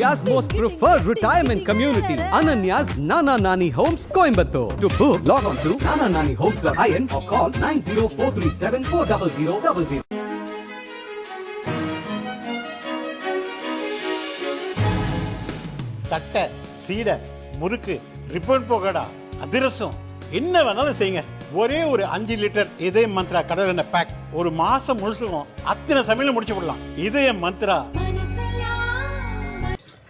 Ananya's most preferred retirement community, Ananya's Nana Nani Homes, Coimbatore. To book, log on to nanananihomes.in or call 90437 தட்டை சீடை முறுக்கு ribbon போகடா அதிரசம் என்ன வேணாலும் செய்யுங்க ஒரே ஒரு அஞ்சு லிட்டர் இதய மந்த்ரா கடல் எண்ணெய் பேக் ஒரு மாசம் முழுசுக்கும் அத்தனை சமையலும் முடிச்சு விடலாம் இதய மந்த்ரா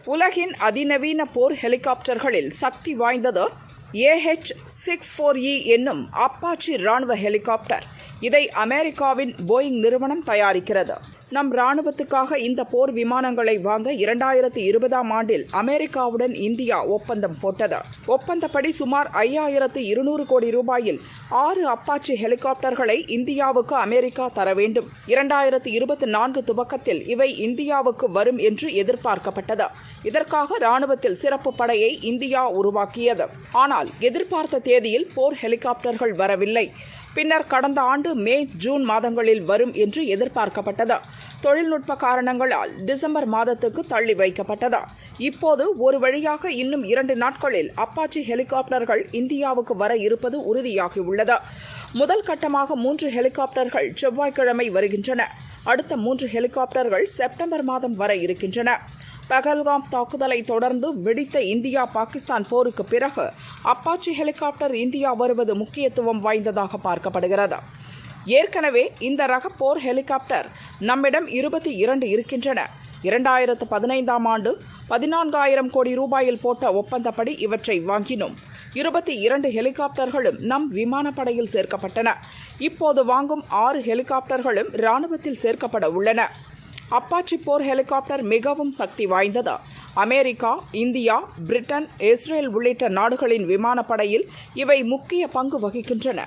உலகின் அதிநவீன போர் ஹெலிகாப்டர்களில் சக்தி வாய்ந்தது ஏஹெச் சிக்ஸ் ஃபோர் இ என்னும் அப்பாச்சி ராணுவ ஹெலிகாப்டர். இதை அமெரிக்காவின் போயிங் நிறுவனம் தயாரிக்கிறது. நம் ராணுவத்துக்காக இந்த போர் விமானங்களை வாங்க இரண்டாயிரத்தி இருபதாம் ஆண்டில் அமெரிக்காவுடன் இந்தியா ஒப்பந்தம் போட்டது. ஒப்பந்தப்படி சுமார் ஐயாயிரத்து இருநூறு கோடி ரூபாயில் ஆறு அப்பாச்சி ஹெலிகாப்டர்களை இந்தியாவுக்கு அமெரிக்கா தர வேண்டும். இரண்டாயிரத்து இருபத்தி நான்கு துவக்கத்தில் இவை இந்தியாவுக்கு வரும் என்று எதிர்பார்க்கப்பட்டது. இதற்காக ராணுவத்தில் சிறப்பு படையை இந்தியா உருவாக்கியது. ஆனால் எதிர்பார்த்த தேதியில் போர் ஹெலிகாப்டர்கள் வரவில்லை. பின்னர் கடந்த ஆண்டு மே ஜூன் மாதங்களில் வரும் என்று எதிர்பார்க்கப்பட்டது. தொழில்நுட்ப காரணங்களால் டிசம்பர் மாதத்துக்கு தள்ளி வைக்கப்பட்டது. இப்போது ஒரு வழியாக இன்னும் இரண்டு நாட்களில் அப்பாச்சி ஹெலிகாப்டர்கள் இந்தியாவுக்கு வர இருப்பது உறுதியாகியுள்ளது. முதல் கட்டமாக மூன்று ஹெலிகாப்டர்கள் செவ்வாய்க்கிழமை வருகின்றன. அடுத்த மூன்று ஹெலிகாப்டர்கள் செப்டம்பர் மாதம் வர இருக்கின்றன. பகல்காம் தாக்குதலை தொடர்ந்து வெடித்த இந்தியா பாகிஸ்தான் போருக்கு பிறகு அப்பாச்சி ஹெலிகாப்டர் இந்தியா வருவது முக்கியத்துவம் வாய்ந்ததாக பார்க்கப்படுகிறது. ஏற்கனவே இந்த ரக போர் ஹெலிகாப்டர் நம்மிடம் இருபத்தி இரண்டு இருக்கின்றன. இரண்டாயிரத்து பதினைந்தாம் ஆண்டு பதினான்காயிரம் கோடி ரூபாயில் போட்ட ஒப்பந்தப்படி இவற்றை வாங்கினோம். இருபத்தி இரண்டு ஹெலிகாப்டர்களும் நம் விமானப்படையில் சேர்க்கப்பட்டன. இப்போது வாங்கும் ஆறு ஹெலிகாப்டர்களும் இராணுவத்தில் சேர்க்கப்பட உள்ளன. அப்பாச்சி போர் ஹெலிகாப்டர் மிகவும் சக்தி வாய்ந்தது. அமெரிக்கா இந்தியா பிரிட்டன் இஸ்ரேல் உள்ளிட்ட நாடுகளின் விமானப்படையில் இவை முக்கிய பங்கு வகிக்கின்றன.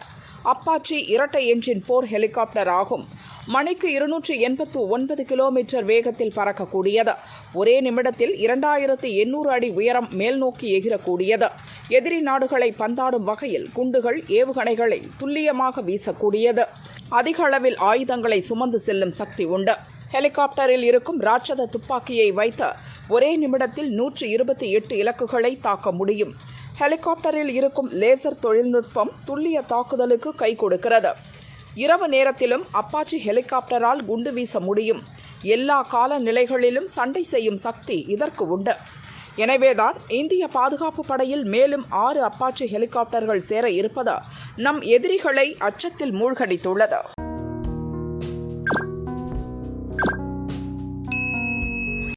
அப்பாச்சி இரட்டை என்ஜின் போர் ஹெலிகாப்டர் ஆகும். மணிக்கு இருநூற்றி எண்பத்து ஒன்பது கிலோமீட்டர் வேகத்தில் பறக்கக்கூடியது. ஒரே நிமிடத்தில் இரண்டாயிரத்து எண்ணூறு அடி உயரம் மேல் நோக்கி எகிரக்கூடியது. எதிரி நாடுகளை பந்தாடும் வகையில் குண்டுகள் ஏவுகணைகளை துல்லியமாக வீசக்கூடியது. அதிக அளவில் ஆயுதங்களை சுமந்து செல்லும் சக்தி உண்டு. ஹெலிகாப்டரில் இருக்கும் ராட்சத துப்பாக்கியை வைத்து ஒரே நிமிடத்தில் நூற்று இருபத்தி எட்டு இலக்குகளை தாக்க முடியும். ஹெலிகாப்டரில் இருக்கும் லேசர் தொழில்நுட்பம் துல்லிய தாக்குதலுக்கு கை கொடுக்கிறது. இரவு நேரத்திலும் அப்பாச்சி ஹெலிகாப்டரால் குண்டு வீச முடியும். எல்லா கால நிலைகளிலும் சண்டை செய்யும் சக்தி இதற்கு உண்டு. எனவேதான் இந்திய பாதுகாப்பு படையில் மேலும் ஆறு அப்பாச்சி ஹெலிகாப்டர்கள் சேர இருப்பது நம் எதிரிகளை அச்சத்தில் மூழ்கடித்துள்ளது.